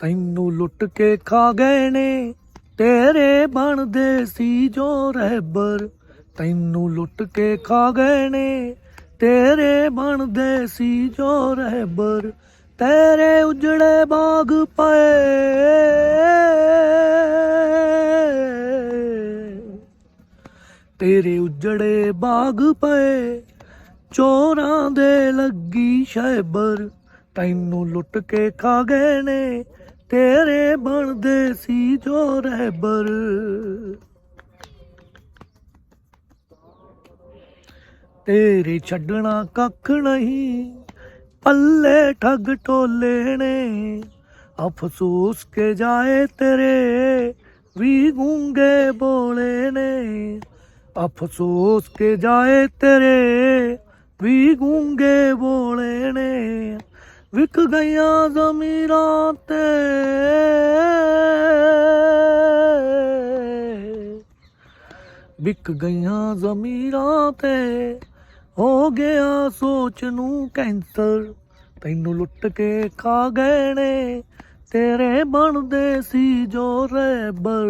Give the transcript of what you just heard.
ਤੈਨੂੰ ਲੁੱਟ ਕੇ ਖਾ ਗਏ ਨੇ। ਤੇਰੇ ਬਣਦੇ ਸੀ ਜੋ ਰਹਿਬਰ। ਤੈਨੂੰ ਲੁੱਟ ਕੇ ਖਾ ਗਏ ਨੇ। ਤੇਰੇ ਬਣਦੇ ਸੀ ਜੋ ਰਹਿਬਰ। ਤੇਰੇ ਉਜੜੇ ਬਾਗ ਪਏ। ਤੇਰੇ ਉਜੜੇ ਬਾਗ ਪਏ। ਚੋਰਾਂ ਦੇ ਲੱਗੀ ਸ਼ੈਬਰ। ਤੈਨੂੰ ਲੁੱਟ ਕੇ ਖਾ ਗਏ ਨੇ। ਤੇਰੇ ਬਣਦੇ ਸੀ ਜੋ ਰਹਿਬਰ ਤੇਰੇ ਛੱਡਣਾ ਕੱਖ ਨਹੀਂ, ਪੱਲੇ ਠੱਗ ਟੋਲੇ ਨੇ। ਅਫਸੋਸ ਕੇ ਜਾਏ ਤੇਰੇ ਵੀ ਗੂੰਗੇ ਬੋਲੇ ਨੇ। ਅਫਸੋਸ ਕੇ ਜਾਏ ਤੇਰੇ ਵੀ ਗੂੰਗੇ ਬੋਲੇ ਨੇ। ਵਿਕ ਗਈਆਂ ਜ਼ਮੀਰਾਂ ਤੇ। ਵਿਕ ਗਈਆਂ ਜ਼ਮੀਰਾਂ ਤੇ। ਹੋ ਗਿਆ ਸੋਚ ਨੂੰ ਕੈਂਸਰ। ਤੈਨੂੰ ਲੁੱਟ ਕੇ ਖਾ ਗਏ ਨੇ। ਤੇਰੇ ਬਣਦੇ ਸੀ ਜੋ ਰਹਿਬਰ